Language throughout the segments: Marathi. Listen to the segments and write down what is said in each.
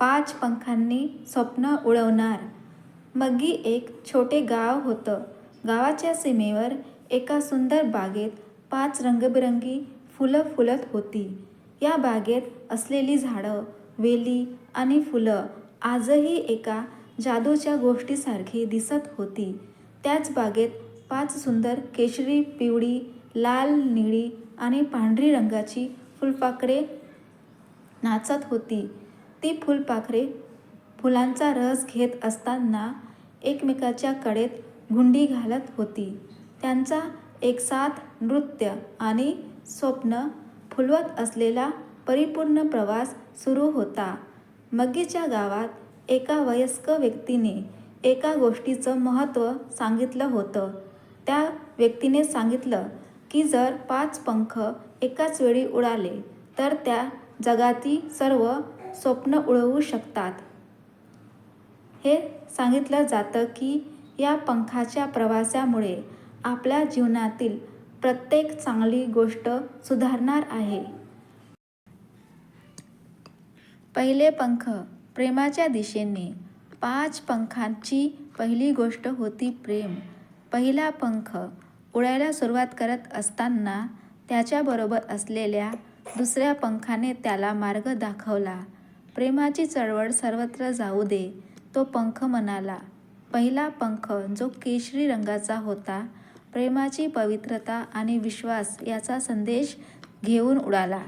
पाच पंखांनी स्वप्न उडवणार. मग्गी एक छोटे गाव होतं. गावाच्या सीमेवर एका सुंदर बागेत पाच रंगबिरंगी फुलं फुलत होती. या बागेत असलेली झाडं वेली आणि फुलं आजही एका जादूच्या गोष्टीसारखी दिसत होती. त्याच बागेत पाच सुंदर केशरी पिवळी लाल निळी आणि पांढरी रंगाची फुलपाखरे नाचत होती. ती फुलपाखरे फुलांचा रस घेत असताना एकमेकाच्या कडेत गुंडी घालत होती. त्यांचा एकसाथ नृत्य आणि स्वप्न फुलवत असलेला परिपूर्ण प्रवास सुरू होता. मग्गीच्या गावात एका वयस्क व्यक्तीने एका गोष्टीचं महत्त्व सांगितलं होतं. त्या व्यक्तीने सांगितलं की जर पाच पंख एकाच वेळी उडाले तर त्या जगातील सर्व स्वप्न उडवू शकतात. हे सांगितलं जातं की या पंखाच्या प्रवासामुळे आपल्या जीवनातील प्रत्येक चांगली गोष्ट सुधारणार आहे. पहिले पंख प्रेमाच्या दिशेने. पाच पंखांची पहिली गोष्ट होती प्रेम. पहिला पंख उडायला सुरुवात करत असताना त्याच्याबरोबर असलेल्या दुसऱ्या पंखाने त्याला मार्ग दाखवला. प्रेमाची चळवळ सर्वत्र जाऊ दे तो पंख म्हणाला पहिला पंख जो केशरी रंगाचा होता प्रेमाची पवित्रता आणि विश्वास याचा संदेश घेऊन उडाला.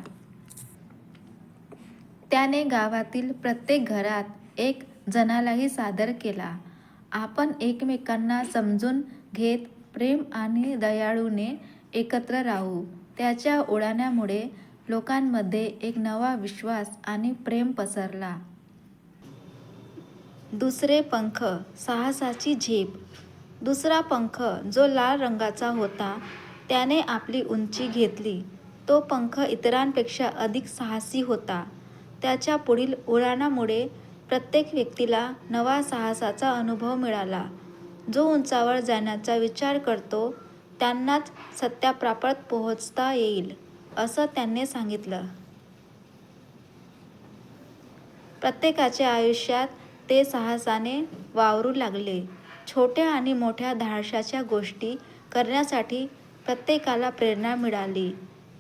त्याने गावातील प्रत्येक घरात एक जणालाही सादर केला. आपण एकमेकांना समजून घेत प्रेम आणि दयाळूने एकत्र राहू त्याच्या उडाण्यामुळे लोकांमध्ये एक नवा विश्वास आणि प्रेम पसरला. दुसरे पंख साहसाची झेप. दुसरा पंख जो लाल रंगाचा होता त्याने आपली उंची घेतली. तो पंख इतरांपेक्षा अधिक साहसी होता. त्याच्या पुढील उडाणामुळे प्रत्येक व्यक्तीला नवा साहसाचा अनुभव मिळाला. जो उंचावर जाण्याचा विचार करतो त्यांनाच सत्याप्रापत पोहोचता येईल. असं त्यांनी सांगितलं. प्रत्येकाच्या आयुष्यात ते साहसाने वावरू लागले. छोट्या आणि मोठ्या धाडशाच्या गोष्टी करण्यासाठी प्रत्येकाला प्रेरणा मिळाली.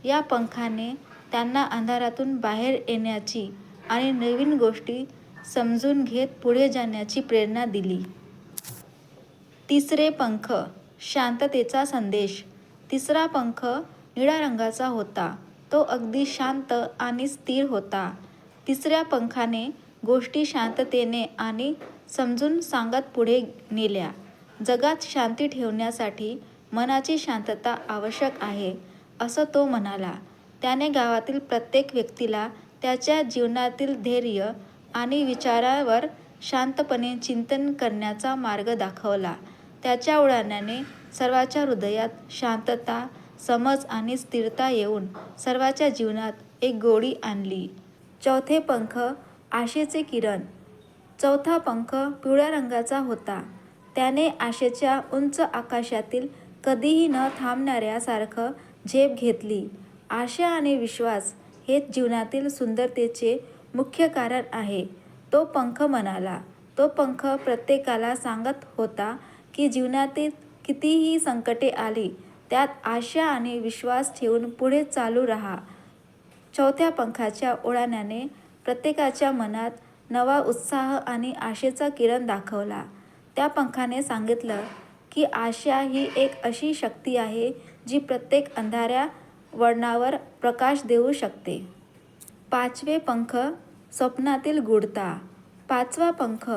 या पंखाने त्यांना अंधारातून बाहेर येण्याची आणि नवीन गोष्टी समजून घेत पुढे जाण्याची प्रेरणा दिली. तिसरे पंख शांततेचा संदेश. तिसरा पंख निळ्या रंगाचा होता. तो अगदी शांत आणि स्थिर होता. तिसऱ्या पंखाने गोष्टी शांततेने आणि समजून सांगत पुढे नेल्या. जगात शांती ठेवण्यासाठी मनाची शांतता आवश्यक आहे असं तो म्हणाला. त्याने गावातील प्रत्येक व्यक्तीला त्याच्या जीवनातील धैर्य आणि विचारावर शांतपणे चिंतन करण्याचा मार्ग दाखवला. त्याच्या उडाण्याने सर्वांच्या हृदयात शांतता समज आणि स्थिरता येऊन सर्वाच्या जीवनात एक गोडी आणली. चौथे पंख आशेचे किरण. चौथा पंख पिवळ्या रंगाचा होता. त्याने आशेच्या उंच आकाशातील कधीही न थांबणाऱ्यासारखं झेप घेतली. आशा आणि विश्वास हे जीवनातील सुंदरतेचे मुख्य कारण आहे. तो पंख म्हणाला. तो पंख प्रत्येकाला सांगत होता की जीवनातील कितीही संकटे आली त्यात आशा आणि विश्वास ठेवून पुढे चालू राहा. चौथ्या पंखाच्या उडाण्याने प्रत्येकाच्या मनात नवा उत्साह आणि आशेचा किरण दाखवला. त्या पंखाने सांगितलं की आशा ही एक अशी शक्ती आहे जी प्रत्येक अंधाऱ्या वळणावर प्रकाश देऊ शकते. पाचवे पंख स्वप्नातील गूढता पाचवा पंख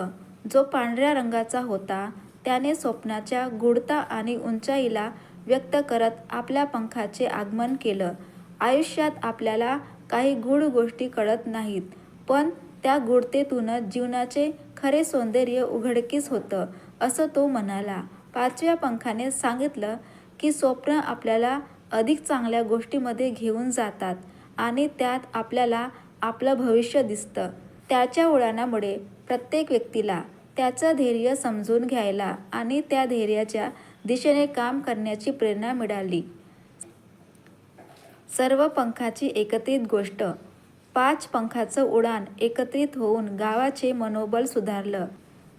जो पांढऱ्या रंगाचा होता त्याने स्वप्नाच्या गुडता आणि उंचाईला व्यक्त करत आपल्या पंखाचे आगमन केलं. आयुष्यात आपल्याला काही गूढ गोष्टी कळत नाहीत पण त्या गूढतेतूनच जीवनाचे खरे सौंदर्य उघडकीस होतं असं तो म्हणाला. पाचव्या पंखाने सांगितलं की स्वप्न आपल्याला अधिक चांगल्या गोष्टीमध्ये घेऊन जातात आणि त्यात आपल्याला आपलं भविष्य दिसतं. त्याच्या उडाणामुळे प्रत्येक व्यक्तीला त्याचं धैर्य समजून घ्यायला आणि त्या धैर्याच्या दिशेने काम करण्याची प्रेरणा मिळाली सर्व पंखाची एकत्रित गोष्ट पाच पंखाचं उडान एकत्रित होऊन गावाचे मनोबल सुधारलं.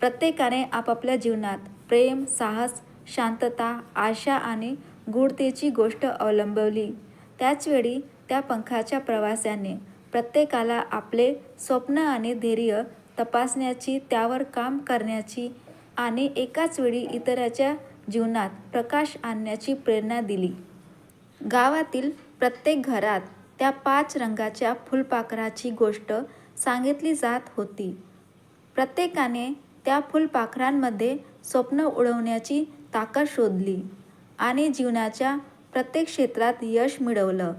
प्रत्येकाने आपापल्या जीवनात प्रेम, साहस, शांतता, आशा आणि गूढतेची गोष्ट अवलंबली. त्याचवेळी त्या पंखाच्या प्रवासाने प्रत्येकाला आपले स्वप्न आणि धैर्य तपासण्याची, त्यावर काम करण्याची आणि एकाच वेळी इतरांच्या जीवनात प्रकाश आणण्याची प्रेरणा दिली. गावातील प्रत्येक घरात त्या पाच रंगाच्या फुलपाखराची गोष्ट सांगितली जात होती. प्रत्येकाने त्या फुलपाखरांमध्ये स्वप्न उडवण्याची ताकद शोधली आणि जीवनाच्या प्रत्येक क्षेत्रात यश मिळवलं.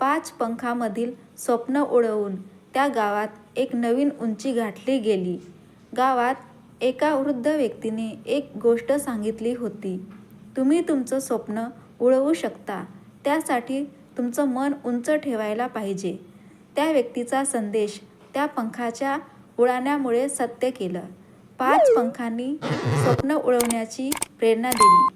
पाच पंखामधील स्वप्न उडवून त्या गावात एक नवीन उंची गाठली गेली. गावात एका वृद्ध व्यक्तीने एक गोष्ट सांगितली होती, तुम्ही तुमचं स्वप्न उडवू शकता, त्यासाठी तुमचं मन उंच ठेवायला पाहिजे. त्या व्यक्तीचा संदेश त्या पंखाच्या उडाण्यामुळे सत्य केलं. पाच पंखांनी स्वप्न उडवण्याची प्रेरणा दिली.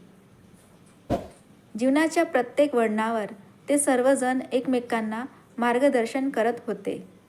जीवनाच्या प्रत्येक वळणावर ते सर्वजण एकमेकांना मार्गदर्शन करत होते.